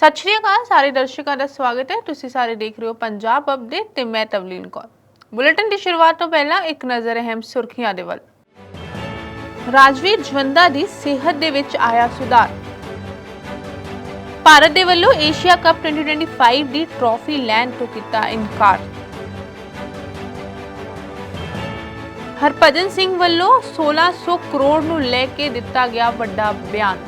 ਸਤਿ ਸ਼੍ਰੀ ਅਕਾਲ, ਸਾਰੇ ਦਰਸ਼ਕਾਂ ਦਾ ਸਵਾਗਤ ਹੈ। ਤੁਸੀਂ ਸਾਰੇ ਦੇਖ ਰਹੇ ਹੋ ਪੰਜਾਬ ਅਪਡੇਟ ਤੇ ਮੈਂ ਤਵਲੀਨ ਕੌਰ। ਬੁਲੇਟਿਨ ਦੀ ਸ਼ੁਰੂਆਤ ਤੋਂ ਪਹਿਲਾਂ ਇੱਕ ਨਜ਼ਰ ਅਹਿਮ ਸੁਰਖੀਆਂ ਦੇ ਵੱਲ। ਰਾਜਵੀਰ ਜਵੰਦਾ ਦੀ ਸਿਹਤ ਦੇ ਵਿੱਚ ਆਇਆ ਸੁਧਾਰ। ਭਾਰਤ ਦੇ ਵੱਲੋਂ ਏਸ਼ੀਆ ਕੱਪ 2025 ਦੀ ਟਰੋਫੀ ਲੈਣ ਤੋਂ ਕੀਤਾ ਇਨਕਾਰ। ਹਰਭਜਨ ਸਿੰਘ ਵੱਲੋਂ 1600 ਕਰੋੜ ਨੂੰ ਲੈ ਕੇ ਦਿੱਤਾ ਗਿਆ ਵੱਡਾ ਬਿਆਨ।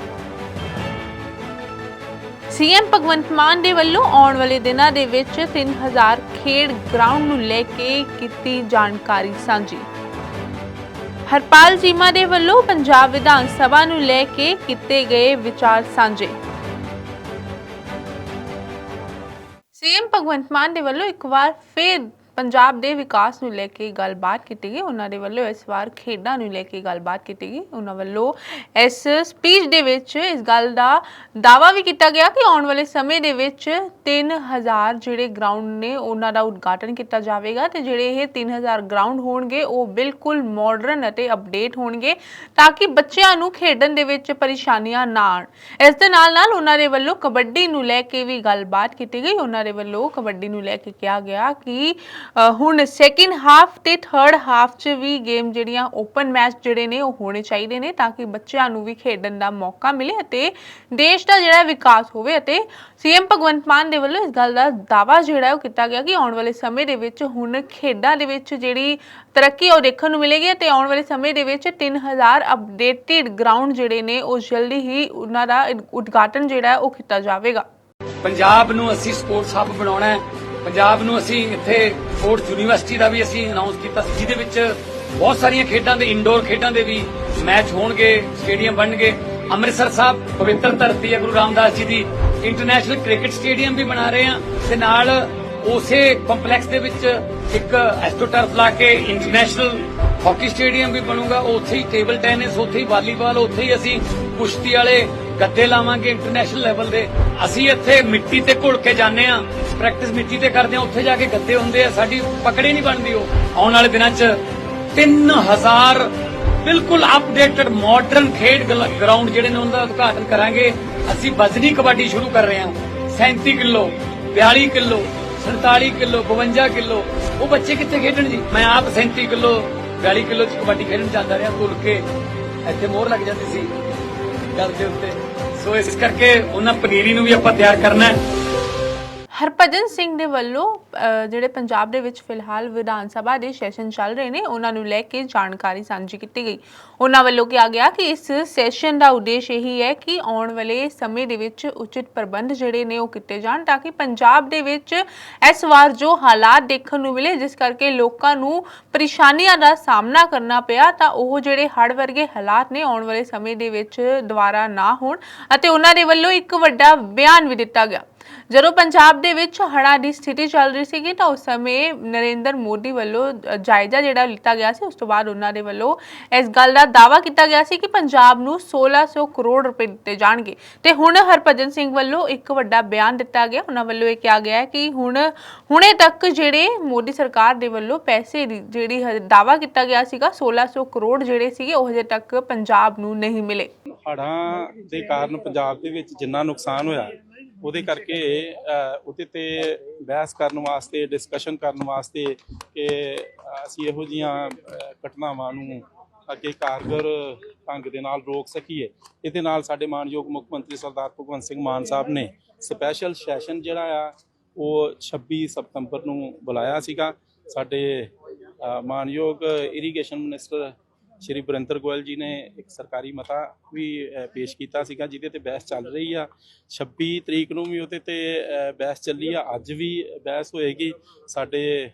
ਸੀਐਮ ਭਗਵੰਤ ਮਾਨ ਦੇ ਵੱਲੋਂ ਆਉਣ ਵਾਲੇ ਦਿਨਾਂ ਦੇ ਵਿੱਚ 3000 ਖੇਡ ਗਰਾਊਂਡ ਨੂੰ ਲੈ ਕੇ ਕੀਤੀ ਜਾਣਕਾਰੀ ਸਾਂਝੀ। ਹਰਪਾਲ ਚੀਮਾ ਦੇ ਵੱਲੋਂ ਪੰਜਾਬ ਵਿਧਾਨ ਸਭਾ ਨੂੰ ਲੈ ਕੇ ਕੀਤੇ ਗਏ ਵਿਚਾਰ ਸਾਂਝੇ। ਸੀਐਮ ਭਗਵੰਤ ਮਾਨ ਦੇ ਵੱਲੋਂ ਇੱਕ ਵਾਰ ਫੇਰ ਪੰਜਾਬ ਦੇ ਵਿਕਾਸ ਨੂੰ ਲੈ ਕੇ ਗੱਲਬਾਤ ਕੀਤੀ ਗਈ, ਉਹਨਾਂ ਦੇ ਵੱਲੋਂ ਇਸ ਵਾਰ ਖੇਡਾਂ ਨੂੰ ਲੈ ਕੇ ਗੱਲਬਾਤ ਕੀਤੀ ਗਈ, ਉਹਨਾਂ ਵੱਲੋਂ ਇਸ ਸਪੀਚ ਦੇ ਵਿੱਚ ਇਸ ਗੱਲ ਦਾ ਦਾਵਾ ਵੀ ਕੀਤਾ ਗਿਆ ਕਿ ਆਉਣ ਵਾਲੇ ਸਮੇਂ ਦੇ ਵਿੱਚ 3000 ਜਿਹੜੇ ਗਰਾਊਂਡ ਨੇ, ਉਹਨਾਂ ਦਾ ਉਦਘਾਟਨ ਕੀਤਾ ਜਾਵੇਗਾ ਤੇ ਜਿਹੜੇ ਇਹ 3000 ਗਰਾਊਂਡ ਹੋਣਗੇ, ਉਹ ਬਿਲਕੁਲ ਮਾਡਰਨ ਅਤੇ ਅਪਡੇਟ ਹੋਣਗੇ ਤਾਂ ਕਿ ਬੱਚਿਆਂ ਨੂੰ ਖੇਡਣ ਦੇ ਵਿੱਚ ਪਰੇਸ਼ਾਨੀਆਂ ਨਾ ਆਣ ਇਸ ਦੇ ਨਾਲ ਨਾਲ ਉਹਨਾਂ ਦੇ ਵੱਲੋਂ ਕਬੱਡੀ ਨੂੰ ਲੈ ਕੇ ਵੀ ਗੱਲਬਾਤ ਕੀਤੀ ਗਈ, ਉਹਨਾਂ ਦੇ ਵੱਲੋਂ ਕਬੱਡੀ ਨੂੰ ਲੈ ਕੇ ਕਿਹਾ ਗਿਆ ਕਿ ਹੁਣ ਸੈਕਿੰਡ ਹਾਫ ਤੇ ਥਰਡ ਹਾਫ 'ਚ ਵੀ ਗੇਮ ਜਿਹੜੀਆਂ ਓਪਨ ਮੈਚ ਜਿਹੜੇ ਨੇ ਉਹ ਹੋਣੇ ਚਾਹੀਦੇ ਨੇ ਤਾਂ ਕਿ ਬੱਚਿਆਂ ਨੂੰ ਵੀ ਖੇਡਣ ਦਾ ਮੌਕਾ ਮਿਲੇ ਅਤੇ ਦੇਸ਼ ਦਾ ਜਿਹੜਾ ਵਿਕਾਸ ਹੋਵੇ ਅਤੇ ਸੀਐਮ ਭਗਵੰਤ ਮਾਨ ਦੇ ਵੱਲੋਂ ਇਸ ਗੱਲ ਦਾ ਦਾਵਾ ਜਿਹੜਾ ਉਹ ਕੀਤਾ ਗਿਆ ਕਿ ਆਉਣ ਵਾਲੇ ਸਮੇਂ ਦੇ ਵਿੱਚ ਹੁਣ ਖੇਡਾਂ ਦੇ ਵਿੱਚ ਜਿਹੜੀ ਤਰੱਕੀ ਉਹ ਦੇਖਣ ਨੂੰ ਮਿਲੇਗੀ ਤੇ ਆਉਣ ਵਾਲੇ ਸਮੇਂ ਦੇ ਵਿੱਚ 3000 ਅਪਡੇਟਡ ਗਰਾਊਂਡ ਜਿਹੜੇ ਨੇ ਉਹ ਜਲਦੀ ਹੀ ਉਹਨਾਂ ਦਾ ਉਦਘਾਟਨ ਜਿਹੜਾ ਉਹ ਕੀਤਾ ਜਾਵੇਗਾ। ਪੰਜਾਬ ਨੂੰ ਅਸੀਂ ਸਪੋਰਟਸ ਹੱਬ ਬਣਾਉਣਾ ਹੈ। ਪੰਜਾਬ ਨੂੰ ਅਸੀਂ ਇੱਥੇ ਸਪੋਰਟਸ ਯੂਨੀਵਰਸਿਟੀ ਦਾ ਵੀ ਅਸੀਂ ਅਨਾਉਂਸ ਕੀਤਾ ਸੀ, ਜਿਹਦੇ ਵਿੱਚ ਬਹੁਤ ਸਾਰੀਆਂ ਖੇਡਾਂ ਦੇ ਇੰਡੋਰ ਖੇਡਾਂ ਦੇ ਵੀ ਮੈਚ ਹੋਣਗੇ ਸਟੇਡੀਅਮ ਬਣਨਗੇ। ਅੰਮ੍ਰਿਤਸਰ ਸਾਹਿਬ ਪਵਿੱਤਰ ਧਰਤੀ ਹੈ, ਗੁਰੂ ਰਾਮਦਾਸ ਜੀ ਦੀ। ਇੰਟਰਨੈਸ਼ਨਲ ਕ੍ਰਿਕਟ ਸਟੇਡੀਅਮ ਵੀ ਬਣਾ ਰਹੇ ਹਾਂ। ਤੇ ਨਾਲ ਉਸੇ ਕੰਪਲੈਕਸ ਦੇ ਵਿੱਚ ਇੱਕ ਐਸਟੋਟਰਫ ਲਾ ਕੇ ਇੰਟਰਨੈਸ਼ਨਲ ਹਾਕੀ ਸਟੇਡੀਅਮ ਵੀ ਬਣੂਗਾ। ਉੱਥੇ ਹੀ ਟੇਬਲ ਟੈਨਿਸ ਉੱਥੇ ਹੀ ਵਾਲੀਬਾਲ ਉੱਥੇ ਹੀ ਅਸੀਂ ਕੁਸ਼ਤੀ ਵਾਲੇ ਗੱਦੇ ਲਾਵਾਂਗੇ ਇੰਟਰਨੈਸ਼ਨਲ ਲੈਵਲ ਦੇ। ਅਸੀਂ ਇੱਥੇ ਮਿੱਟੀ ਤੇ ਘੁਲ ਕੇ ਜਾਂਦੇ ਆ ਪ੍ਰੈਕਟਿਸ ਮਿੱਟੀ ਤੇ ਕਰਦੇ ਆ ਉੱਥੇ ਜਾ ਕੇ ਗੱਦੇ ਹੁੰਦੇ ਆ। ਸਾਡੀ ਪਕੜੇ ਨਹੀਂ ਬਣਦੀ ਉਹ। ਆਉਣ ਵਾਲੇ ਦਿਨਾਂ 'ਚ 3000 ਬਿਲਕੁਲ ਅਪਡੇਟਡ ਮਾਡਰਨ ਖੇਡ ਗਰਾਊਂਡ ਜਿਹੜੇ ਨੇ ਉਹਨਾਂ ਉਦਘਾਟਨ ਕਰਾਂਗੇ। ਅਸੀਂ ਵਜ਼ਨੀ ਕਬੱਡੀ ਸ਼ੁਰੂ ਕਰ ਰਹੇ ਹਾਂ। 37 ਕਿਲੋ 42 ਕਿਲੋ 47 ਕਿਲੋ 52 ਕਿਲੋ। ਉਹ ਬੱਚੇ ਕਿੱਥੇ ਖੇਡਣ ਜੀ? ਮੈਂ ਆਪ 37 ਕਿਲੋ 42 ਕਿਲੋ ਚ ਕਬੱਡੀ ਖੇਡਣ ਜਾਂਦਾ ਰਿਹਾ। ਤੁਰ ਕੇ ਇੱਥੇ ਮੋਹਰ ਲੱਗ ਜਾਂਦੀ ਸੀ। ਗੱਲ ਦੇ ਉੱਤੇ। ਸੋ ਇਸ ਕਰਕੇ ਉਹਨਾਂ ਪਨੀਰੀ ਨੂੰ ਵੀ ਆਪਾਂ ਤਿਆਰ ਕਰਨਾ ਹੈ। ਹਰਭਜਨ ਸਿੰਘ ਦੇ ਵੱਲੋਂ ਅ, ਜਿਹੜੇ ਪੰਜਾਬ ਦੇ ਵਿੱਚ ਫਿਲਹਾਲ ਵਿਧਾਨ ਸਭਾ ਦੇ ਸੈਸ਼ਨ ਚੱਲ ਰਹੇ ਨੇ ਉਹਨਾਂ ਨੂੰ ਲੈ ਕੇ ਜਾਣਕਾਰੀ ਸਾਂਝੀ ਕੀਤੀ ਗਈ। ਉਹਨਾਂ ਵੱਲੋਂ ਕਿਹਾ ਗਿਆ ਕਿ ਇਸ ਸੈਸ਼ਨ ਦਾ ਉਦੇਸ਼ ਇਹੀ ਹੈ ਕਿ ਆਉਣ ਵਾਲੇ ਸਮੇਂ ਦੇ ਵਿੱਚ ਉਚਿਤ ਪ੍ਰਬੰਧ ਜਿਹੜੇ ਨੇ ਉਹ ਕੀਤੇ ਜਾਣ ਤਾਂ ਕਿ ਪੰਜਾਬ ਦੇ ਵਿੱਚ ਇਸ ਵਾਰ ਜੋ ਹਾਲਾਤ ਦੇਖਣ ਨੂੰ ਮਿਲੇ ਜਿਸ ਕਰਕੇ ਲੋਕਾਂ ਨੂੰ ਪਰੇਸ਼ਾਨੀਆਂ ਦਾ ਸਾਹਮਣਾ ਕਰਨਾ ਪਿਆ ਤਾਂ ਉਹ ਜਿਹੜੇ ਹੜ੍ਹ ਵਰਗੇ ਹਾਲਾਤ ਨੇ ਆਉਣ ਵਾਲੇ ਸਮੇਂ ਦੇ ਵਿੱਚ ਦੁਬਾਰਾ ਨਾ ਹੋਣ ਅਤੇ ਉਹਨਾਂ ਦੇ ਵੱਲੋਂ ਇੱਕ ਵੱਡਾ ਬਿਆਨ ਵੀ ਦਿੱਤਾ ਗਿਆ। ਜਦੋਂ ਪੰਜਾਬ ਦੇ ਵਿੱਚ ਹੜ੍ਹਾਂ ਦੀ ਸਥਿਤੀ ਚੱਲ ਰਹੀ ਸੀਗੀ ਤਾਂ ਉਸ ਸਮੇਂ ਨਰਿੰਦਰ ਮੋਦੀ ਵੱਲੋਂ ਜਾਇਜ਼ਾ ਜਿਹੜਾ ਲਿੱਤਾ ਗਿਆ ਸੀ, ਉਸ ਤੋਂ ਬਾਅਦ ਉਹਨਾਂ ਦੇ ਵੱਲੋਂ ਇਸ ਗੱਲ ਦਾ ਦਾਅਵਾ ਕੀਤਾ ਗਿਆ ਸੀ ਕਿ ਪੰਜਾਬ ਨੂੰ 1600 ਕਰੋੜ ਰੁਪਏ ਦਿੱਤੇ ਜਾਣਗੇ। ਤੇ ਹੁਣ ਹਰਭਜਨ ਸਿੰਘ ਵੱਲੋਂ ਇੱਕ ਵੱਡਾ ਬਿਆਨ ਦਿੱਤਾ ਗਿਆ। ਉਹਨਾਂ ਵੱਲੋਂ ਇਹ ਕਿਹਾ ਗਿਆ ਕਿ ਹੁਣ, ਹੁਣੇ ਤੱਕ ਜਿਹੜੇ ਮੋਦੀ ਸਰਕਾਰ ਦੇ ਵੱਲੋਂ ਪੈਸੇ ਦੀ ਜਿਹੜੀ ਹ- ਦਾਅਵਾ ਕੀਤਾ ਗਿਆ ਸੀਗਾ 1600 ਕਰੋੜ ਜਿਹੜੇ ਸੀਗੇ, ਉਹ ਹਜੇ ਤੱਕ ਪੰਜਾਬ ਨੂੰ ਨਹੀਂ ਮਿਲੇ। ਹੜ੍ਹਾਂ ਦੇ ਕਾਰਨ ਪੰਜਾਬ ਦੇ ਵਿੱਚ ਜਿੰਨਾ ਨੁਕਸਾਨ ਹੋਇਆ ਉਹਦੇ ਕਰਕੇ ਉਹਦੇ ਤੇ ਬਹਿਸ ਕਰਨ ਵਾਸਤੇ ਡਿਸਕਸ਼ਨ ਕਰਨ ਵਾਸਤੇ ਕਿ ਅਸੀਂ ਇਹੋ ਜੀਆਂ ਘਟਨਾਵਾਂ ਨੂੰ ਅੱਗੇ ਕਾਰਗਰ ਢੰਗ ਦੇ ਨਾਲ ਰੋਕ ਸਕੀਏ। ਇਹਦੇ ਨਾਲ ਸਾਡੇ ਮਾਨਯੋਗ ਮੁੱਖ ਮੰਤਰੀ ਸਰਦਾਰ ਭਗਵੰਤ ਸਿੰਘ ਮਾਨ ਸਾਹਿਬ ਨੇ ਸਪੈਸ਼ਲ ਸੈਸ਼ਨ ਜਿਹੜਾ ਆ ਉਹ 26 ਸਤੰਬਰ ਨੂੰ ਬੁਲਾਇਆ ਸੀਗਾ। ਸਾਡੇ ਮਾਨਯੋਗ ਇਰੀਗੇਸ਼ਨ ਮਿਨਿਸਟਰ ਸ਼੍ਰੀ ਬਰਿੰਦਰ ਗੋਇਲ ਜੀ ਨੇ ਇੱਕ ਸਰਕਾਰੀ ਮਤਾ ਵੀ ਪੇਸ਼ ਕੀਤਾ ਸੀਗਾ, ਜਿਹਦੇ ਤੇ ਬਹਿਸ ਚੱਲ ਰਹੀ ਆ। 26 ਤਰੀਕ ਨੂੰ ਵੀ ਉਹਦੇ ਤੇ ਬਹਿਸ ਚੱਲੀ ਆ। ਅੱਜ ਵੀ ਬਹਿਸ ਹੋਏਗੀ। ਸਾਡੇ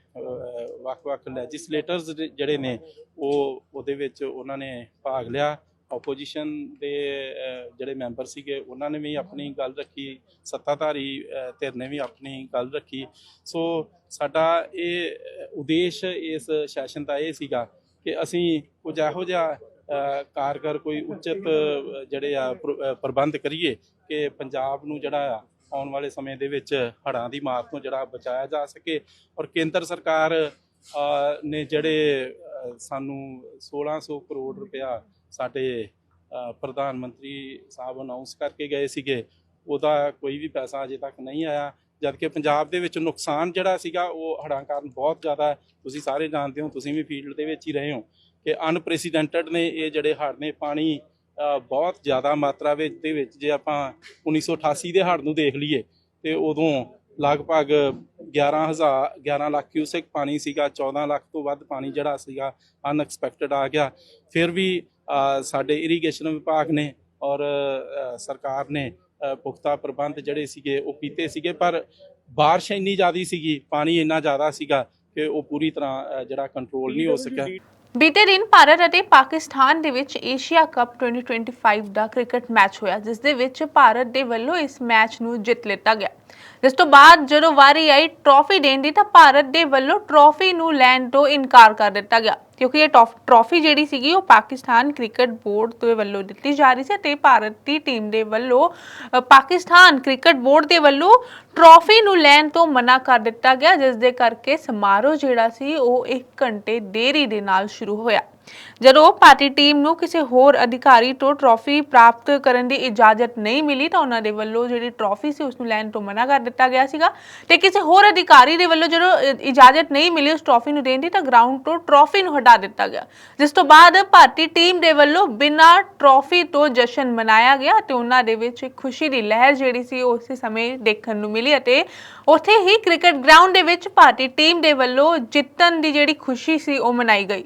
ਵੱਖ-ਵੱਖ ਲੈਜਿਸਲੇਟਰਸ ਜਿਹੜੇ ਨੇ, ਉਹ ਉਹਦੇ ਵਿੱਚ ਉਹਨਾਂ ਨੇ ਭਾਗ ਲਿਆ। ਆਪੋਜੀਸ਼ਨ ਦੇ ਜਿਹੜੇ ਮੈਂਬਰ ਸੀਗੇ, ਉਹਨਾਂ ਨੇ ਵੀ ਆਪਣੀ ਗੱਲ ਰੱਖੀ। ਸੱਤਾਧਾਰੀ ਧਿਰ ਨੇ ਵੀ ਆਪਣੀ ਗੱਲ ਰੱਖੀ। ਸੋ ਸਾਡਾ ਇਹ ਉਦੇਸ਼ ਇਸ ਸੈਸ਼ਨ ਦਾ ਇਹ ਸੀਗਾ ਕਿ ਅਸੀਂ ਕੁਝ ਇਹੋ ਜਿਹਾ ਕਾਰਗਰ ਕੋਈ ਉਚਿਤ ਜਿਹੜੇ ਆ ਪ੍ਰ- ਪ੍ਰਬੰਧ ਕਰੀਏ ਕਿ ਪੰਜਾਬ ਨੂੰ ਜਿਹੜਾ ਆ ਆਉਣ ਵਾਲੇ ਸਮੇਂ ਦੇ ਵਿੱਚ ਹੜ੍ਹਾਂ ਦੀ ਮਾਰ ਤੋਂ ਜਿਹੜਾ ਬਚਾਇਆ ਜਾ ਸਕੇ ਔਰ ਕੇਂਦਰ ਸਰਕਾਰ ਨੇ ਜਿਹੜੇ ਅਹ, ਸਾਨੂੰ 1600 ਕਰੋੜ ਰੁਪਇਆ ਸਾਡੇ ਪ੍ਰਧਾਨ ਮੰਤਰੀ ਸਾਹਿਬ ਅਨਾਉਂਸ ਕਰਕੇ ਗਏ ਸੀਗੇ ਉਹਦਾ ਕੋਈ ਵੀ ਪੈਸਾ ਅਜੇ ਤੱਕ ਨਹੀਂ ਆਇਆ। ਜਦਕਿ ਪੰਜਾਬ ਦੇ ਵਿੱਚ ਨੁਕਸਾਨ ਜਿਹੜਾ ਸੀਗਾ, ਉਹ ਹੜ੍ਹਾਂ ਕਾਰਨ ਬਹੁਤ ਜ਼ਿਆਦਾ ਤੁਸੀਂ ਸਾਰੇ ਜਾਣਦੇ ਹੋ, ਤੁਸੀਂ ਵੀ ਫੀਲਡ ਦੇ ਵਿੱਚ ਹੀ ਰਹੇ ਹੋ ਕਿ ਅਨਪ੍ਰੈਸੀਡੈਂਟਡ ਨੇ ਇਹ ਜਿਹੜੇ ਹੜ੍ਹ ਨੇ, ਪਾਣੀ ਬਹੁਤ ਜ਼ਿਆਦਾ ਮਾਤਰਾ ਵਿੱਚ ਦੇ ਵਿੱਚ ਜੇ ਆਪਾਂ 1988 ਦੇ ਹੜ੍ਹ ਨੂੰ ਦੇਖ ਲਈਏ, ਤੇ ਉਦੋਂ ਲਗਭਗ 11000 11 ਲੱਖ ਕਿਊਸੈਕ ਪਾਣੀ ਸੀਗਾ 14 ਲੱਖ ਤੋਂ ਵੱਧ ਪਾਣੀ ਜਿਹੜਾ ਸੀਗਾ ਅਨਐਕਸਪੈਕਟਡ ਆ ਗਿਆ। ਫਿਰ ਵੀ ਸਾਡੇ ਇਰੀਗੇਸ਼ਨ ਵਿਭਾਗ ਨੇ ਔਰ ਸਰਕਾਰ ਨੇ ਪੁਖਤਾ ਪ੍ਰਬੰਧ ਜਿਹੜੇ ਸੀਗੇ ਉਹ ਕੀਤੇ ਸੀਗੇ ਪਰ ਬਾਰਿਸ਼ ਇੰਨੀ ਜ਼ਿਆਦੀ ਸੀਗੀ ਪਾਣੀ ਇੰਨਾ ਜ਼ਿਆਦਾ ਸੀਗਾ ਕਿ ਉਹ ਪੂਰੀ ਤਰ੍ਹਾਂ ਜਿਹੜਾ ਕੰਟਰੋਲ ਨਹੀਂ ਹੋ ਸਕਿਆ। ਬੀਤੇ ਦਿਨ ਭਾਰਤ ਅਤੇ ਪਾਕਿਸਤਾਨ ਦੇ ਵਿੱਚ ਏਸ਼ੀਆ ਕੱਪ 2025 ਦਾ ਕ੍ਰਿਕਟ ਮੈਚ ਹੋਇਆ ਜਿਸ ਦੇ ਵਿੱਚ ਭਾਰਤ ਦੇ ਵੱਲੋਂ ਇਸ ਮੈਚ ਨੂੰ ਜਿੱਤ ਲਿੱਤਾ ਗਿਆ। ਜਿਸ ਤੋਂ ਬਾਅਦ ਜਦੋਂ ਵਾਰੀ ਆਈ ਟਰੋਫੀ ਦੇਣ ਦੀ ਤਾਂ ਭਾਰਤ ਦੇ ਵੱਲੋਂ ਟਰੋਫੀ ਨੂੰ ਲੈਣ ਤੋਂ ਇਨਕਾਰ ਕਰ ਦਿੱਤਾ ਗਿਆ। ਕਿਉਂਕਿ ਇਹ ਟੌਫ- ਟਰੋਫੀ ਜਿਹੜੀ ਸੀਗੀ ਉਹ ਪਾਕਿਸਤਾਨ ਕ੍ਰਿਕਟ ਬੋਰਡ ਦੇ ਵੱਲੋਂ ਦਿੱਤੀ ਜਾ ਰਹੀ ਸੀ ਤੇ ਭਾਰਤ ਦੀ ਟੀਮ ਦੇ ਵੱਲੋਂ ਅ, ਪਾਕਿਸਤਾਨ ਕ੍ਰਿਕਟ ਬੋਰਡ ਦੇ ਵੱਲੋਂ ਟਰੋਫੀ ਨੂੰ ਲੈਣ ਤੋਂ ਮਨਾ ਕਰ ਦਿੱਤਾ ਗਿਆ ਜਿਸ ਦੇ ਕਰਕੇ ਸਮਾਰੋਹ ਜਿਹੜਾ ਸੀ ਉਹ 1 ਘੰਟੇ ਦੇਰੀ ਦੇ ਨਾਲ ਸ਼ੁਰੂ ਹੋਇਆ। ਜਦੋਂ ਭਾਰਤੀ ਟੀਮ ਨੂੰ ਕਿਸੇ ਹੋਰ ਅਧਿਕਾਰੀ ਤੋਂ ਟਰੋਫੀ ਪ੍ਰਾਪਤ ਕਰਨ ਦੀ ਇਜਾਜ਼ਤ ਨਹੀਂ ਮਿਲੀ ਤਾਂ ਉਹਨਾਂ ਦੇ ਵੱਲੋਂ ਜਿਹੜੀ ਟਰੋਫੀ ਸੀ ਉਸ ਨੂੰ ਲੈਣ ਤੋਂ ਮਨਾ ਕਰ ਦਿੱਤਾ ਗਿਆ ਸੀਗਾ। ਤੇ ਕਿਸੇ ਹੋਰ ਅਧਿਕਾਰੀ ਦੇ ਵੱਲੋਂ ਜਦੋਂ ਇਜਾਜ਼ਤ ਨਹੀਂ ਮਿਲੀ ਉਸ ਟਰੋਫੀ ਨੂੰ ਦੇਣ ਦੀ ਤਾਂ ਗਰਾਊਂਡ ਤੋਂ ਟਰੋਫੀ ਨੂੰ ਹਟਾ ਦਿੱਤਾ ਗਿਆ। ਜਿਸ ਤੋਂ ਬਾਅਦ ਭਾਰਤੀ ਟੀਮ ਦੇ ਵੱਲੋਂ ਬਿਨਾਂ ਟਰੋਫੀ ਤੋਂ ਜਸ਼ਨ ਮਨਾਇਆ ਗਿਆ ਤੇ ਉਹਨਾਂ ਦੇ ਵਿੱਚ ਇੱਕ ਖੁਸ਼ੀ ਦੀ ਲਹਿਰ ਜਿਹੜੀ ਸੀ ਉਹ ਉਸੇ ਸਮੇਂ ਦੇਖਣ ਨੂੰ ਮਿਲੀ ਅਤੇ ਉੱਥੇ ਹੀ ਕ੍ਰਿਕਟ ਗਰਾਊਂਡ ਦੇ ਵਿੱਚ ਭਾਰਤੀ ਟੀਮ ਦੇ ਵੱਲੋਂ ਜਿੱਤਣ ਦੀ ਜਿਹੜੀ ਖੁਸ਼ੀ ਸੀ ਉਹ ਮਨਾਈ ਗਈ।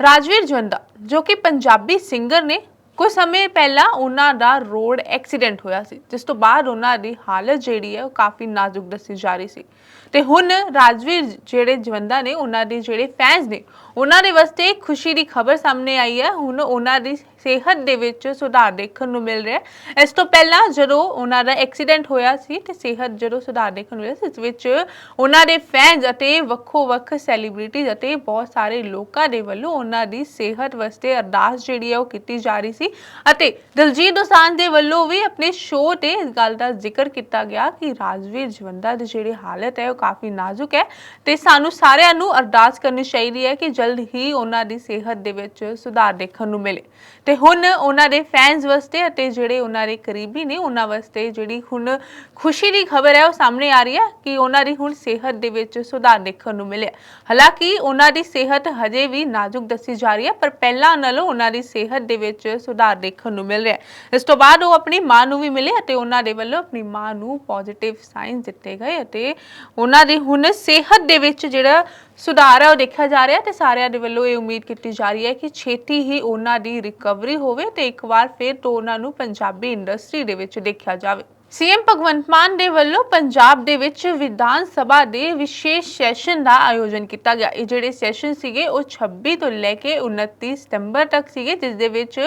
ਰਾਜਵੀਰ ਜਵੰਦਾ ਜੋ ਕਿ ਪੰਜਾਬੀ ਸਿੰਗਰ ਨੇ, ਕੁਝ ਸਮੇਂ ਪਹਿਲਾਂ ਉਹਨਾਂ ਦਾ ਰੋਡ ਐਕਸੀਡੈਂਟ ਹੋਇਆ ਸੀ, ਜਿਸ ਤੋਂ ਬਾਅਦ ਉਹਨਾਂ ਦੀ ਹਾਲਤ ਜਿਹੜੀ ਹੈ ਉਹ ਕਾਫੀ ਨਾਜ਼ੁਕ ਦੱਸੀ ਜਾ ਰਹੀ ਸੀ। ਤੇ ਹੁਣ ਰਾਜਵੀਰ ਜਿਹੜੇ ਜਵੰਦਾ ਨੇ, ਉਹਨਾਂ ਦੇ ਜਿਹੜੇ ਫੈਨਸ ਨੇ ਉਹਨਾਂ ਦੇ ਵਾਸਤੇ ਖੁਸ਼ੀ ਦੀ ਖਬਰ ਸਾਹਮਣੇ ਆਈ ਹੈ। ਹੁਣ ਉਹਨਾਂ ਦੀ ਸਿਹਤ ਦੇ ਵਿੱਚ ਸੁਧਾਰ ਦੇਖਣ ਨੂੰ ਮਿਲ ਰਿਹਾ ਹੈ। ਇਸ ਤੋਂ ਪਹਿਲਾਂ ਜਦੋਂ ਉਹਨਾਂ ਦਾ ਐਕਸੀਡੈਂਟ ਹੋਇਆ ਸੀ ਤੇ ਸਿਹਤ ਜਦੋਂ ਸੁਧਾਰ ਦੇਖਣ ਨੂੰ ਮਿਲਿਆ ਸੀ, ਇਸ ਵਿੱਚ ਉਹਨਾਂ ਦੇ ਫੈਨਸ ਅਤੇ ਵੱਖੋ ਵੱਖ ਸੈਲੀਬ੍ਰਿਟੀਜ਼ ਅਤੇ ਬਹੁਤ ਸਾਰੇ ਲੋਕਾਂ ਦੇ ਵੱਲੋਂ ਉਹਨਾਂ ਦੀ ਸਿਹਤ ਵਾਸਤੇ ਅਰਦਾਸ ਜਿਹੜੀ ਹੈ ਉਹ ਕੀਤੀ ਜਾ ਰਹੀ ਸੀ ਅਤੇ ਦਿਲਜੀਤ ਦੋਸਾਂਝ ਦੇ ਵੱਲੋਂ ਵੀ ਆਪਣੇ ਸ਼ੋਅ ਤੇ ਇਸ ਗੱਲ ਦਾ ਜ਼ਿਕਰ ਕੀਤਾ ਗਿਆ ਕਿ ਰਾਜਵੀਰ ਜਵੰਦਾ ਦੀ ਜਿਹੜੀ ਹਾਲਤ ਹੈ ਉਹ ਕਾਫੀ ਨਾਜ਼ੁਕ ਹੈ ਤੇ ਸਾਨੂੰ ਸਾਰਿਆਂ ਨੂੰ ਅਰਦਾਸ ਕਰਨੀ ਚਾਹੀਦੀ ਹੈ ਕਿ ਜਲਦ ਹੀ ਉਹਨਾਂ ਦੀ ਸਿਹਤ ਦੇ ਵਿੱਚ ਸੁਧਾਰ ਦੇਖਣ ਨੂੰ ਮਿਲੇ। ਤੇ ਹੁਣ ਉਹਨਾਂ ਦੇ ਫੈਨਸ ਵਾਸਤੇ ਅਤੇ ਜਿਹੜੇ ਉਹਨਾਂ ਦੇ ਕਰੀਬੀ ਨੇ, ਉਹਨਾਂ ਵਾਸਤੇ ਜਿਹੜੀ ਹੁਣ ਖੁਸ਼ੀ ਦੀ ਖਬਰ ਹੈ, ਉਹ ਸਾਹਮਣੇ ਆ ਰਹੀ ਹੈ ਕਿ ਉਹਨਾਂ ਦੀ ਹੁਣ ਸਿਹਤ ਦੇ ਵਿੱਚ ਸੁਧਾਰ ਦੇਖਣ ਨੂੰ ਮਿਲਿਆ। ਹਾਲਾਂਕਿ ਉਹਨਾਂ ਦੀ ਸਿਹਤ ਹਜੇ ਵੀ ਨਾਜ਼ੁਕ ਦੱਸੀ ਜਾ ਰਹੀ ਹੈ, ਪਰ ਪਹਿਲਾਂ ਨਾਲੋਂ ਉਹਨਾਂ ਦੀ ਸਿਹਤ ਦੇ ਵਿੱਚ ਸੁਧਾਰ ਦੇਖਣ ਨੂੰ ਮਿਲ ਰਿਹਾ ਹੈ। ਇਸ ਤੋਂ ਬਾਅਦ ਉਹ ਆਪਣੀ ਮਾਂ ਨੂੰ ਵੀ ਮਿਲੇ ਅਤੇ ਉਹਨਾਂ ਦੇ ਵੱਲੋਂ ਆਪਣੀ ਮਾਂ ਨੂੰ ਪੋਜ਼ਿਟਿਵ ਸਾਈਨ ਦਿੱਤੇ ਗਏ ਅਤੇ ਉਹਨਾਂ ਦੀ ਹੁਣ ਸਿਹਤ ਦੇ ਵਿੱਚ ਜਿਹੜਾ ਸੁਧਾਰ ਹੈ ਉਹ ਦੇਖਿਆ ਜਾ ਰਿਹਾ ਤੇ ਸਾਰਿਆਂ ਦੇ ਵੱਲੋਂ ਇਹ ਉਮੀਦ ਕੀਤੀ ਜਾ ਰਹੀ ਹੈ ਕਿ ਛੇਤੀ ਹੀ ਉਹਨਾਂ ਦੀ ਰਿਕਵਰੀ ਹੋਵੇ ਤੇ ਇੱਕ ਵਾਰ ਫਿਰ ਤੋਂ ਉਹਨਾਂ ਨੂੰ ਪੰਜਾਬੀ ਇੰਡਸਟਰੀ ਦੇ ਵਿੱਚ ਦੇਖਿਆ ਜਾਵੇ। ਸੀਐਮ ਭਗਵੰਤ ਮਾਨ ਦੇ ਵੱਲੋਂ ਪੰਜਾਬ ਦੇ ਵਿੱਚ ਵਿਧਾਨ ਸਭਾ ਦੇ ਵਿਸ਼ੇਸ਼ ਸੈਸ਼ਨ ਦਾ ਆਯੋਜਨ ਕੀਤਾ ਗਿਆ। ਇਹ ਜਿਹੜੇ ਸੈਸ਼ਨ ਸੀਗੇ, ਉਹ 26 ਤੋਂ ਲੈ ਕੇ 29 ਸਤੰਬਰ ਤੱਕ ਸੀਗੇ, ਜਿਸ ਦੇ ਵਿੱਚ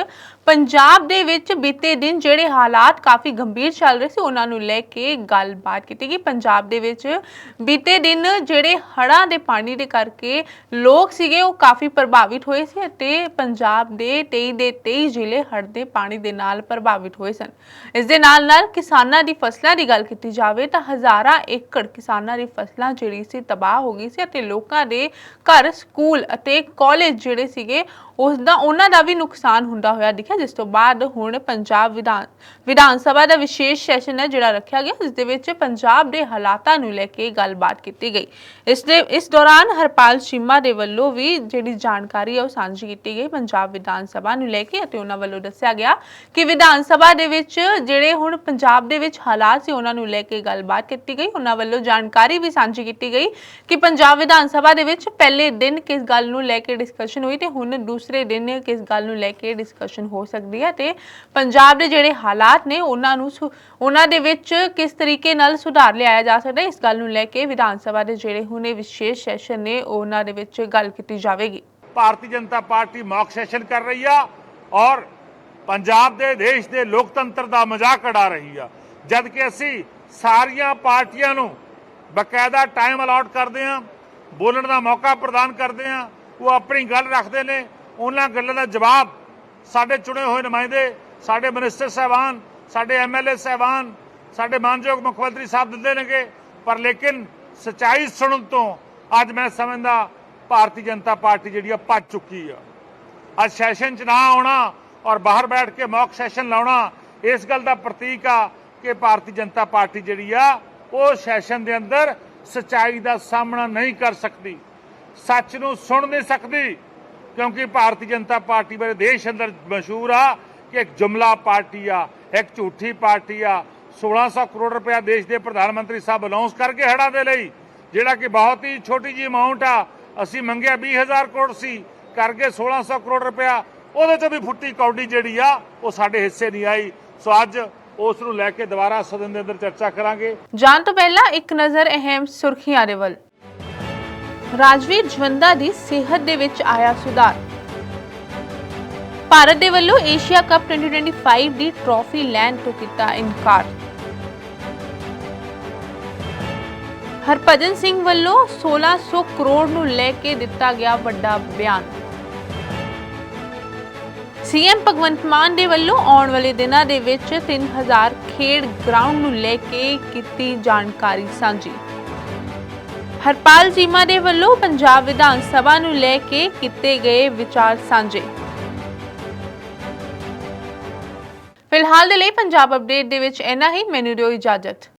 ਪੰਜਾਬ ਦੇ ਵਿੱਚ ਬੀਤੇ ਦਿਨ ਜਿਹੜੇ ਹਾਲਾਤ ਕਾਫੀ ਗੰਭੀਰ ਚੱਲ ਰਹੇ ਸੀ, ਉਹਨਾਂ ਨੂੰ ਲੈ ਕੇ ਗੱਲਬਾਤ ਕੀਤੀ ਗਈ। ਪੰਜਾਬ ਦੇ ਵਿੱਚ ਬੀਤੇ ਦਿਨ ਜਿਹੜੇ ਹੜ੍ਹਾਂ ਦੇ ਪਾਣੀ ਦੇ ਕਰਕੇ ਲੋਕ ਸੀਗੇ, ਉਹ ਕਾਫੀ ਪ੍ਰਭਾਵਿਤ ਹੋਏ ਸੀ ਅਤੇ ਪੰਜਾਬ ਦੇ 23 ਦੇ 23 ਜ਼ਿਲ੍ਹੇ ਹੜ੍ਹ ਦੇ ਪਾਣੀ ਦੇ ਨਾਲ ਪ੍ਰਭਾਵਿਤ ਹੋਏ ਸਨ। ਇਸ ਦੇ ਨਾਲ ਨਾਲ ਕਿਸਾਨਾਂ ਦੀ ਫਸਲਾਂ ਦੀ ਗੱਲ ਕੀਤੀ ਜਾਵੇ ਤਾਂ ਹਜ਼ਾਰਾਂ ਏਕੜ ਕਿਸਾਨਾਂ ਦੀ ਫਸਲਾਂ ਜਿਹੜੀ ਸੀ ਤਬਾਹ ਹੋ ਗਈ ਸੀ ਅਤੇ ਲੋਕਾਂ ਦੇ ਘਰ, ਸਕੂਲ ਅਤੇ ਕਾਲਜ ਜਿਹੜੇ ਸੀਗੇ ਉਸ ਦਾ ਉਹਨਾਂ ਦਾ ਵੀ ਨੁਕਸਾਨ ਹੁੰਦਾ ਹੋਇਆ ਦਿਖਿਆ, ਜਿਸ ਤੋਂ ਬਾਅਦ ਹੁਣ ਪੰਜਾਬ ਵਿਧਾਨ ਵਿਧਾਨ ਸਭਾ ਦਾ ਵਿਸ਼ੇਸ਼ ਸੈਸ਼ਨ ਹੈ, ਜਿਹੜਾ ਰੱਖਿਆ ਗਿਆ, ਜਿਸ ਦੇ ਵਿੱਚ ਪੰਜਾਬ ਦੇ ਹਾਲਾਤਾਂ ਨੂੰ ਲੈ ਕੇ ਗੱਲਬਾਤ ਕੀਤੀ ਗਈ। ਇਸ ਦੇ, ਇਸ ਦੌਰਾਨ ਹਰਪਾਲ ਚੀਮਾ ਦੇ ਵੱਲੋਂ ਵੀ ਜਿਹੜੀ ਜਾਣਕਾਰੀ ਹੈ, ਉਹ ਸਾਂਝੀ ਕੀਤੀ ਗਈ। ਪੰਜਾਬ ਵਿਧਾਨ ਸਭਾ ਨੂੰ ਲੈ ਕੇ ਅਤੇ ਉਹਨਾਂ ਵੱਲੋਂ ਦੱਸਿਆ ਗਿਆ ਕਿ ਵਿਧਾਨ ਸਭਾ ਦੇ ਵਿੱਚ ਜਿਹੜੇ ਹੁਣ ਪੰਜਾਬ ਦੇ ਵਿੱਚ ਹਾਲਾਤ ਸੀ, ਉਹਨਾਂ ਨੂੰ ਲੈ ਕੇ ਗੱਲਬਾਤ ਕੀਤੀ ਗਈ। ਉਹਨਾਂ ਵੱਲੋਂ ਜਾਣਕਾਰੀ ਵੀ ਸਾਂਝੀ ਕੀਤੀ ਗਈ ਕਿ ਪੰਜਾਬ ਵਿਧਾਨ ਸਭਾ ਦੇ ਵਿੱਚ ਪਹਿਲੇ ਦਿਨ ਕਿਸ ਗੱਲ ਨੂੰ ਲੈ ਕੇ ਡਿਸਕਸ਼ਨ ਹੋਈ ਤੇ ਹੁਣ ਦੂਸਰੇ ਦਿਨ ਕਿਸ ਗੱਲ ਨੂੰ ਲੈ ਕੇ ਡਿਸਕਸ਼ਨ ਹੋ ਸਕਦੀ ਹੈ ਤੇ ਪੰਜਾਬ ਦੇ ਜਿਹੜੇ ਹਾਲਾਤ ਨੇ ਉਹਨਾਂ ਨੂੰ ਉਹਨਾਂ ਦੇ ਵਿੱਚ ਕਿਸ ਤਰੀਕੇ ਨਾਲ ਸੁਧਾਰ ਲਿਆਇਆ ਜਾ ਸਕਦਾ ਹੈ, ਇਸ ਗੱਲ ਨੂੰ ਲੈ ਕੇ ਵਿਧਾਨ ਸਭਾ ਦੇ ਜਿਹੜੇ ਹੁਣੇ ਵਿਸ਼ੇਸ਼ ਸੈਸ਼ਨ ਨੇ, ਉਹਨਾਂ ਦੇ ਵਿੱਚ ਗੱਲ ਕੀਤੀ ਜਾਵੇਗੀ। Bharatiya Janata party mock session ਕਰ ਰਹੀ ਆ ਔਰ ਪੰਜਾਬ ਦੇ, ਦੇਸ਼ ਦੇ ਲੋਕਤੰਤਰ ਦਾ ਮਜ਼ਾਕ ਉਡਾ ਰਹੀ ਆ। ਜਦ ਕਿ ਅਸੀਂ ਸਾਰੀਆਂ ਪਾਰਟੀਆਂ ਨੂੰ ਬਕਾਇਦਾ ਟਾਈਮ ਅਲਾਟ ਕਰਦੇ ਆ ਬੋਲਣ ਦਾ ਮੌਕਾ ਪ੍ਰਦਾਨ ਕਰਦੇ ਆ ਉਹ ਆਪਣੀ ਗੱਲ ਰੱਖਦੇ ਨੇ ਉਹਨਾਂ ਗੱਲਾਂ ਦਾ ਜਵਾਬ ਸਾਡੇ ਚੁਣੇ ਹੋਏ ਨੁਮਾਇੰਦੇ, ਸਾਡੇ ਮਿਨਿਸਟਰ ਸਾਹਿਬਾਨ, ਸਾਡੇ ਐਮਐਲਏ ਸਾਹਿਬਾਨ, ਸਾਡੇ ਮਾਨਯੋਗ ਮੁੱਖ ਮੰਤਰੀ ਸਾਹਿਬ ਦਿੰਦੇ ਨੇਗੇ। ਪਰ ਲੇਕਿਨ ਸਚਾਈ ਸੁਣਨ ਤੋਂ ਅੱਜ ਮੈਂ ਸਮਝਦਾ ਭਾਰਤੀ ਜਨਤਾ ਪਾਰਟੀ ਜਿਹੜੀ ਆ ਭੱਜ ਚੁੱਕੀ ਆ। ਅੱਜ ਸੈਸ਼ਨ 'ਚ ਨਾ ਆਉਣਾ ਔਰ ਬਾਹਰ ਬੈਠ ਕੇ ਮੌਕ ਸੈਸ਼ਨ ਲਾਉਣਾ, ਇਸ ਗੱਲ ਦਾ ਪ੍ਰਤੀਕ ਆ ਕਿ ਭਾਰਤੀ ਜਨਤਾ ਪਾਰਟੀ ਜਿਹੜੀ ਆ, ਉਹ ਸੈਸ਼ਨ ਦੇ ਅੰਦਰ ਸਚਾਈ ਦਾ ਸਾਹਮਣਾ ਨਹੀਂ ਕਰ ਸਕਦੀ। ਸੱਚ ਨੂੰ ਸੁਣ ਨਹੀਂ ਸਕਦੀ। ਕਿਉਂਕਿ ਭਾਰਤੀ ਜਨਤਾ ਪਾਰਟੀ ਬਾਰੇ ਦੇਸ਼ ਅੰਦਰ ਮਸ਼ਹੂਰ ਆ ਕਿ ਇੱਕ ਜੁਮਲਾ ਪਾਰਟੀ ਆ, ਇੱਕ ਝੂਠੀ ਪਾਰਟੀ ਆ। 1600 ਕਰੋੜ ਰੁਪਇਆ ਦੇਸ਼ ਦੇ ਪ੍ਰਧਾਨ ਮੰਤਰੀ ਸਾਹਿਬ ਅਨਾਉਂਸ ਕਰਕੇ ਹੜਾਂ ਦੇ ਲਈ, ਜਿਹੜਾ ਕਿ ਬਹੁਤ ਹੀ ਛੋਟੀ ਜੀ ਅਮਾਉਂਟ ਆ। ਅਸੀਂ ਮੰਗਿਆ 20000 ਕਰੋੜ ਸੀ, ਕਰਕੇ 1600 ਕਰੋੜ ਰੁਪਇਆ। ਉਹਦੇ ਚ ਵੀ ਫੁੱਟੀ ਕੌਡੀ ਜਿਹੜੀ ਆ, ਉਹ ਸਾਡੇ ਹਿੱਸੇ ਨਹੀਂ ਆਈ। ਸੋ ਅੱਜ ਉਸ ਨੂੰ ਲੈ ਕੇ ਦੁਬਾਰਾ ਸਦਨ ਦੇ ਅੰਦਰ ਚਰਚਾ ਕਰਾਂਗੇ। ਜਾਣ ਤੋਂ ਪਹਿਲਾਂ ਇੱਕ ਨਜ਼ਰ ਅਹਿਮ ਸੁਰਖੀਆਂ ਦੇ ਵੱਲ। ਰਾਜਵੀਰ ਜਵੰਦਾ ਦੀ ਸਿਹਤ ਦੇ ਵਿੱਚ ਆਇਆ ਸੁਧਾਰ। ਭਾਰਤ ਦੇ ਵੱਲੋਂ ਏਸ਼ੀਆ ਕੱਪ 2025 ਦੀ ਟਰੋਫੀ ਲੈਣ ਤੋਂ ਕੀਤਾ ਇਨਕਾਰ। ਹਰਭਜਨ ਸਿੰਘ ਵੱਲੋਂ 1600 ਕਰੋੜ ਨੂੰ ਲੈ ਕੇ ਦਿੱਤਾ ਗਿਆ ਵੱਡਾ ਬਿਆਨ। ਸੀਐਮ ਭਗਵੰਤ ਮਾਨ ਦੇ ਵੱਲੋਂ ਆਉਣ ਵਾਲੇ ਦਿਨਾਂ ਦੇ ਵਿੱਚ 3000 ਖੇਡ ਗਰਾਊਂਡ ਨੂੰ ਲੈ ਕੇ ਕੀਤੀ ਜਾਣਕਾਰੀ ਸਾਂਝੀ। ਹਰਪਾਲ ਚੀਮਾ ਦੇ ਵੱਲੋਂ ਪੰਜਾਬ ਵਿਧਾਨ ਸਭਾ ਨੂੰ ਲੈ ਕੇ ਕੀਤੇ ਗਏ ਵਿਚਾਰ ਸਾਂਝੇ। ਫਿਲਹਾਲ ਦੇ ਲਈ ਪੰਜਾਬ ਅਪਡੇਟ ਦੇ ਵਿੱਚ ਇੰਨਾ ਹੀ। ਮੈਨੂੰ ਦਿਓ ਇਜਾਜ਼ਤ।